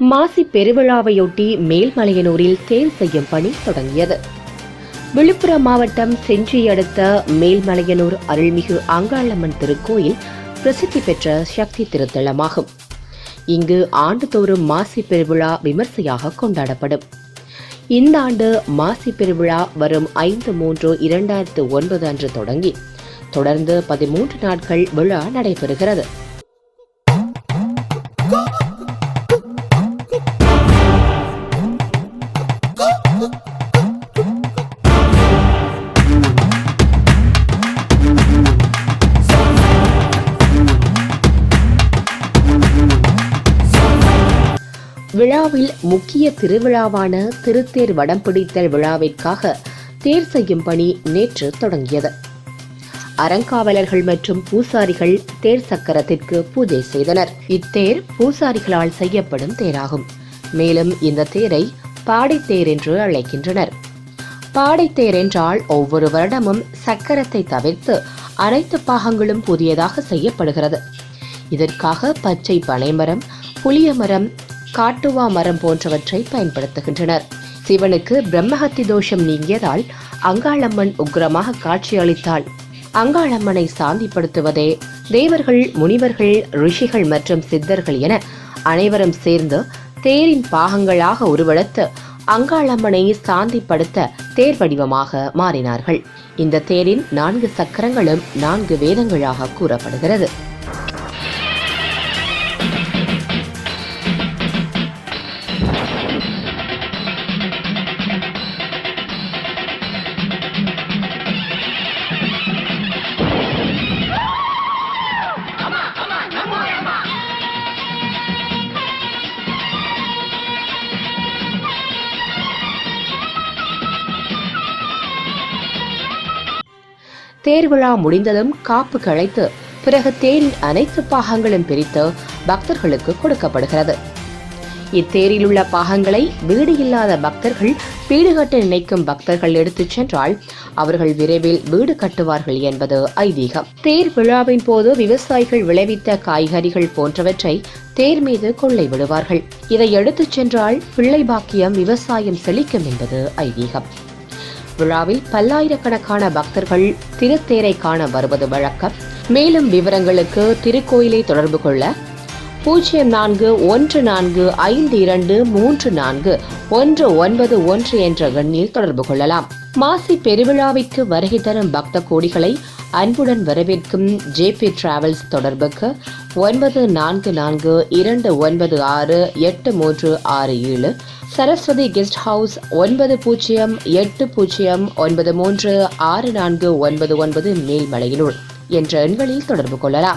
மாசி பெருவிழாவையொட்டி மேல்மலையனூரில் தேர் செய்யும் பணி தொடங்கியது. விழுப்புரம் மாவட்டம் செஞ்சி அடுத்த மேல்மலையனூர் அருள்மிகு அங்காளம்மன் திருக்கோயில் பிரசித்தி பெற்ற சக்தி திருத்தலமாகும். இங்கு ஆண்டுதோறும் மாசி பெருவிழா விமர்சையாக கொண்டாடப்படும். இந்த ஆண்டு மாசி பெருவிழா வரும் ஐந்து மூன்று இரண்டாயிரத்து ஒன்பது அன்று தொடங்கி தொடர்ந்து பதிமூன்று நாட்கள் விழா நடைபெறுகிறது. விழாவில் முக்கிய திருவிழாவான திருத்தேர் வடம் பிடித்தல் விழாவிற்காக தேர் செய்யும் பணி நேற்று தொடங்கியது. அறங்காவலர்கள் மற்றும் பூசாரிகள் தேர் சக்கரத்திற்கு பூஜை செய்தனர். இத்தேர் பூசாரிகளால் செய்யப்படும் தேராகும். மேலும் இந்த தேரை பாடைத்தேர் என்று அழைக்கின்றனர். பாடைத்தேர் என்றால் ஒவ்வொரு வருடமும் சக்கரத்தை தவிர்த்து அனைத்து பாகங்களும் புதியதாக செய்யப்படுகிறது. இதற்காக பச்சை பனைமரம் புளிய மரம் காட்டுவா மரம் போன்றவற்றை பயன்படுத்துகின்றனர். சிவனுக்கு பிரம்மஹத்தி தோஷம் நீங்கியதால் அங்காளம்மன் உக்கிரமாக காட்சியளித்தாள். அங்காளம்மனை சாந்திப்படுத்துவதே தேவர்கள் முனிவர்கள் ரிஷிகள் மற்றும் சித்தர்கள் என அனைவரும் சேர்ந்து தேரின் பாகங்களாக உருவெடுத்து அங்காளம்மனை சாந்திப்படுத்த தேர் வடிவமாக மாறினார்கள். இந்த தேரின் நான்கு சக்கரங்களும் நான்கு வேதங்களாக கூறப்படுகிறது. தேர் விழா முடிந்ததும் காப்பு களைத்து பிறகு தேரின் அனைத்து பாகங்களும் பிரித்து பக்தர்களுக்கு கொடுக்கப்படுகிறது. இத்தேரில் உள்ள பாகங்களை வீடு இல்லாத பக்தர்கள் வீடு கட்ட நினைக்கும் பக்தர்கள் எடுத்துச் சென்றால் அவர்கள் விரைவில் வீடு கட்டுவார்கள் என்பது ஐதீகம். தேர் விழாவின் போது விவசாயிகள் விளைவித்த காய்கறிகள் போன்றவற்றை தேர் மீது கொள்ளை விடுவார்கள். இதை எடுத்துச் சென்றால் பிள்ளை பாக்கியம் விவசாயம் செழிக்கும் என்பது ஐதீகம். விழாவில் பல்லாயிரக்கணக்கான பக்தர்கள் திருத்தேரை காண வருவது வழக்கம். மேலும் விவரங்களுக்கு திருக்கோயிலை தொடர்பு கொள்ள பூஜ்ஜியம் நான்கு ஒன்று நான்கு ஐந்து இரண்டு மூன்று நான்கு ஒன்று ஒன்பது ஒன்று என்ற எண்ணில் தொடர்பு கொள்ளலாம். மாசி பெருவிழாவிற்கு வருகை தரும் பக்த கோடிகளை அன்புடன் வரவேற்கும் ஜேபி டிராவல்ஸ் தொடர்புக்கு ஒன்பது நான்கு நான்கு இரண்டு ஒன்பது ஆறு எட்டு மூன்று ஆறு ஏழு. சரஸ்வதி கெஸ்ட் ஹவுஸ் ஒன்பது பூஜ்ஜியம் எட்டு பூஜ்ஜியம் ஒன்பது மூன்று ஆறு நான்கு ஒன்பது ஒன்பது மேல்மலையினுள். என்ற எண்களில் தொடர்பு கொள்ளலாம்.